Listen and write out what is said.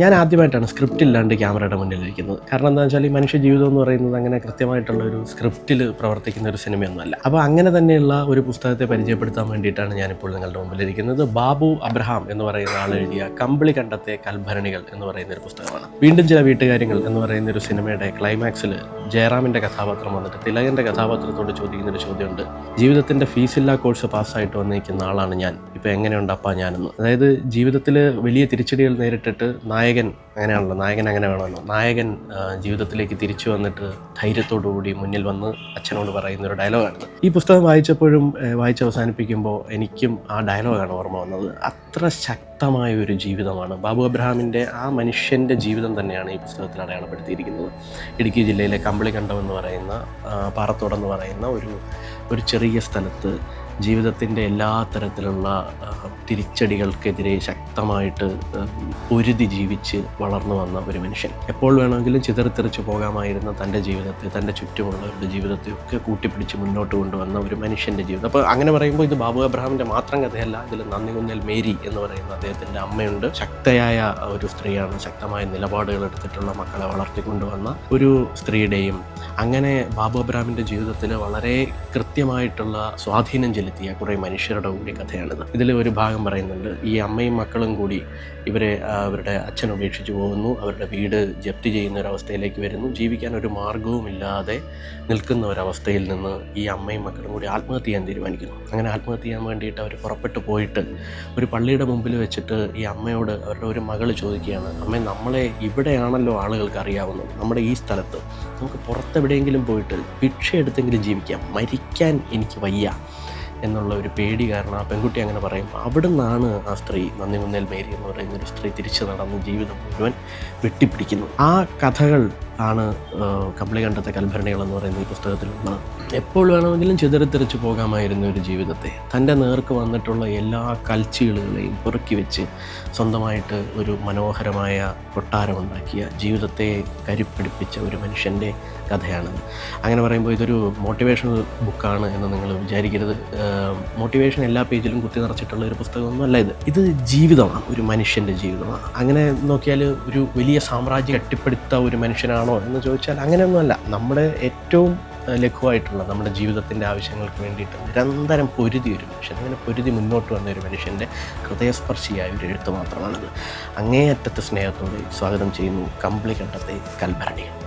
ഞാൻ ആദ്യമായിട്ടാണ് സ്ക്രിപ്റ്റ് ഇല്ലാണ്ട് ക്യാമറയുടെ മുന്നിലിരിക്കുന്നത്. കാരണം എന്താ വെച്ചാൽ ഈ മനുഷ്യ ജീവിതം എന്ന് പറയുന്നത് അങ്ങനെ കൃത്യമായിട്ടുള്ള ഒരു സ്ക്രിപ്റ്റിൽ പ്രവർത്തിക്കുന്ന ഒരു സിനിമയൊന്നുമല്ല അപ്പോൾ അങ്ങനെ തന്നെയുള്ള ഒരു പുസ്തകത്തെ പരിചയപ്പെടുത്താൻ വേണ്ടിയിട്ടാണ് ഞാനിപ്പോൾ നിങ്ങളുടെ മുമ്പിലിരിക്കുന്നത്. ബാബു അബ്രഹാം എന്ന് പറയുന്ന ആൾ എഴുതിയ കമ്പിളി കണ്ടത്തെ കൽഭരണികൾ എന്ന് പറയുന്ന ഒരു പുസ്തകമാണ്. വീണ്ടും ചില വീട്ടുകാര്യങ്ങൾ എന്ന് പറയുന്ന ഒരു സിനിമയുടെ ക്ലൈമാക്സിൽ ജയറാമിന്റെ കഥാപാത്രം വന്നിട്ട് തിലകന്റെ കഥാപാത്രത്തോട് ചോദിക്കുന്നൊരു ചോദ്യമുണ്ട്. ജീവിതത്തിന്റെ ഫീസില്ലാ കോഴ്സ് പാസ്സായിട്ട് വന്നിരിക്കുന്ന ആളാണ് ഞാൻ. ഇപ്പോൾ എങ്ങനെയുണ്ട് അപ്പാ ഞാനെന്ന്. അതായത് ജീവിതത്തിൽ വലിയ തിരിച്ചടികൾ നേരിട്ടിട്ട് നായകൻ അങ്ങനെയാണല്ലോ നായകൻ അങ്ങനെ വേണമല്ലോ? നായകൻ ജീവിതത്തിലേക്ക് തിരിച്ചു വന്നിട്ട് ധൈര്യത്തോടുകൂടി മുന്നിൽ വന്ന് അച്ഛനോട് പറയുന്ന ഒരു ഡയലോഗാണ് ഈ പുസ്തകം വായിച്ചപ്പോഴും വായിച്ച് അവസാനിപ്പിക്കുമ്പോൾ എനിക്കും ആ ഡയലോഗാണ് ഓർമ്മ വന്നത്. അത്ര ശക്തമായ ഒരു ജീവിതമാണ്. ബാബു അബ്രഹാമിന്റെ ആ മനുഷ്യന്റെ ജീവിതം തന്നെയാണ് ഈ പുസ്തകത്തിൽ അടയാളപ്പെടുത്തിയിരിക്കുന്നത്. ഇടുക്കി ജില്ലയിലെ കമ്പിളികണ്ടം എന്ന് പറയുന്ന പാറത്തോടെന്ന് പറയുന്ന ഒരു ഒരു ചെറിയ സ്ഥലത്ത് ജീവിതത്തിന്റെ എല്ലാ തരത്തിലുള്ള തിരിച്ചടികൾക്കെതിരെ ശക്തമായിട്ട് പൊരുതി ജീവിച്ച് വളർന്നു വന്ന ഒരു മനുഷ്യൻ. എപ്പോൾ വേണമെങ്കിലും ചിതറിത്തെറിച്ച് പോകാമായിരുന്ന തന്റെ ജീവിതത്തെ തന്റെ ചുറ്റുമുള്ളവരുടെ ജീവിതത്തെ ഒക്കെ കൂട്ടിപ്പിടിച്ച് മുന്നോട്ട് കൊണ്ടുവന്ന ഒരു മനുഷ്യന്റെ ജീവിതം. അപ്പോൾ അങ്ങനെ പറയുമ്പോൾ ഇത് ബാബു അബ്രഹാമിന്റെ മാത്രം കഥയല്ല ഇതിൽ നന്ദികുന്നൽ മേരി എന്ന് പറയുന്ന അദ്ദേഹത്തിന്റെ അമ്മയുണ്ട്. ശക്തയായ ഒരു സ്ത്രീയാണ്. ശക്തമായ നിലപാടുകൾ എടുത്തിട്ടുള്ള മക്കളെ വളർത്തിക്കൊണ്ടുവന്ന ഒരു സ്ത്രീയുടെയും അങ്ങനെ ബാബു അബ്രഹാമിന്റെ ജീവിതത്തിൽ വളരെ കൃത്യമായിട്ടുള്ള സ്വാധീനം ചെലുത്തിയ കുറേ മനുഷ്യരുടെ കൂടി കഥയാണിത്. ഇതിൽ ഒരു ഭാഗം പറയുന്നുണ്ട് ഈ അമ്മയും മക്കളും കൂടി ഇവരെ അവരുടെ അച്ഛൻ ഉപേക്ഷിച്ച് പോകുന്നു അവരുടെ വീട് ജപ്തി ചെയ്യുന്ന ഒരവസ്ഥയിലേക്ക് വരുന്നു. ജീവിക്കാൻ ഒരു മാർഗവുമില്ലാതെ നിൽക്കുന്ന ഒരവസ്ഥയിൽ നിന്ന് ഈ അമ്മയും മക്കളും കൂടി ആത്മഹത്യ ചെയ്യാൻ തീരുമാനിക്കുന്നു. അങ്ങനെ ആത്മഹത്യ ചെയ്യാൻ വേണ്ടിയിട്ട് അവർ പുറപ്പെട്ടു പോയിട്ട് ഒരു പള്ളിയുടെ മുമ്പിൽ വെച്ചിട്ട് ഈ അമ്മയോട് അവരുടെ ഒരു മകൾ ചോദിക്കുകയാണ് അമ്മ നമ്മളെ ഇവിടെയാണല്ലോ ആളുകൾക്ക് അറിയാവുന്നത്. നമ്മുടെ ഈ സ്ഥലത്ത് നമുക്ക് പുറത്തെവിടെയെങ്കിലും പോയിട്ട് ഭിക്ഷ എടുത്തെങ്കിലും ജീവിക്കാം. മരിക്കാൻ എനിക്ക് വയ്യ. എന്നുള്ള ഒരു പേടി കാരണം ആ പെൺകുട്ടി അങ്ങനെ പറയും അവിടെ നിന്നാണ് ആ സ്ത്രീ നന്ദികുന്നേൽ മേരി എന്ന് പറയുന്ന ഒരു സ്ത്രീ തിരിച്ചു നടന്ന് ജീവിതം മുഴുവൻ വെട്ടിപ്പിടിക്കുന്നു. ആ കഥകൾ ആണ് കമ്പിളികണ്ടത്തെ കൽഭരണികൾ എന്ന് പറയുന്ന ഈ പുസ്തകത്തിലുള്ളത് എപ്പോൾ വേണമെങ്കിലും ചിതറിത്തെറിച്ച് പോകാമായിരുന്ന ഒരു ജീവിതത്തെ. തന്റെ നേർക്ക് വന്നിട്ടുള്ള എല്ലാ കൽച്ചീളുകളെയും പെറുക്കി വെച്ച് സ്വന്തമായിട്ട് ഒരു മനോഹരമായ കൊട്ടാരമുണ്ടാക്കിയ ജീവിതത്തെ കരുപ്പിടിപ്പിച്ച ഒരു മനുഷ്യന്റെ കഥയാണ് അങ്ങനെ പറയുമ്പോൾ ഇതൊരു മോട്ടിവേഷണൽ ബുക്കാണ് എന്ന് നിങ്ങൾ വിചാരിക്കരുത്. മോട്ടിവേഷൻ എല്ലാ പേജിലും കുത്തി നിറച്ചിട്ടുള്ള ഒരു പുസ്തകമൊന്നുമല്ല ഇത്. ഇത് ജീവിതമാണ് ഒരു മനുഷ്യന്റെ ജീവിതമാണ്. അങ്ങനെ നോക്കിയാൽ ഒരു വലിയ സാമ്രാജ്യം കെട്ടിപ്പടുത്ത ഒരു മനുഷ്യനാണോ എന്ന് ചോദിച്ചാൽ അങ്ങനെയൊന്നുമല്ല. നമ്മുടെ ഏറ്റവും ലഘുവായിട്ടുള്ള നമ്മുടെ ജീവിതത്തിന്റെ ആവശ്യങ്ങൾക്ക് വേണ്ടിയിട്ട് നിരന്തരം പൊരുതി ഒരു മനുഷ്യൻ അങ്ങനെ പൊരുതി മുന്നോട്ട് വന്ന ഒരു മനുഷ്യന്റെ ഹൃദയസ്പർശിയായ ഒരു എഴുത്ത് മാത്രമാണിത്. അങ്ങേയറ്റത്തെ സ്നേഹത്തോടെ സ്വാഗതം ചെയ്യുന്നു കമ്പിളി കണ്ടത്തെ കൽഭരണികൾ